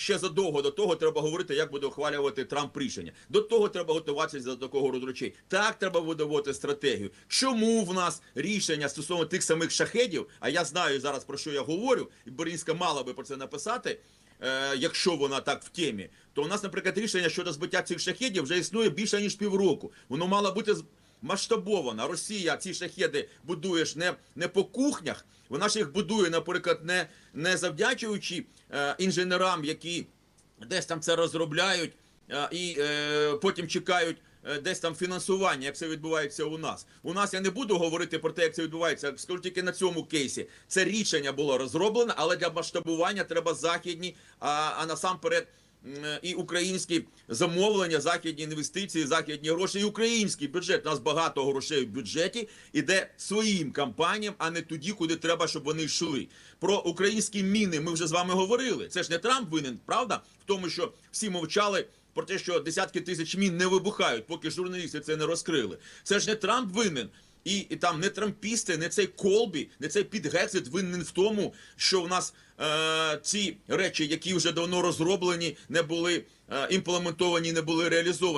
ще задовго до того треба говорити, як буде ухвалювати Трамп рішення. До того треба готуватися до такого роду речей. Так треба видавати стратегію. Чому в нас рішення стосовно тих самих шахедів? А я знаю зараз про що я говорю, і Борінська мала би про це написати. Е, якщо вона так в темі, то у нас, наприклад, рішення щодо збиття цих шахедів вже існує більше ніж півроку. Воно мало бути масштабовано. Росія ці шахеди будуєш не, не по кухнях. Вона ж їх будує, наприклад, не, не завдячуючи е, інженерам, які десь там це розробляють е, і е, потім чекають. е, Десь там фінансування, як це відбувається у нас. У нас я не буду говорити про те, як це відбувається. Скажу тільки на цьому кейсі. Це рішення було розроблене, але для масштабування треба західні, а, а насамперед і українські замовлення, західні інвестиції, західні гроші, і український бюджет. У нас багато грошей в бюджеті іде своїм компаніям, а не тоді, куди треба, щоб вони йшли. Про українські міни ми вже з вами говорили. Це ж не Трамп винен, правда? В тому, що всі мовчали. Про те, що десятки тисяч мін не вибухають, поки журналісти це не розкрили. Це ж не Трамп винен. І, і там не трампісти, не цей Колбі, не цей підгексит винен в тому, що в нас е, ці речі, які вже давно розроблені, не були е, імплементовані, не були реалізовані.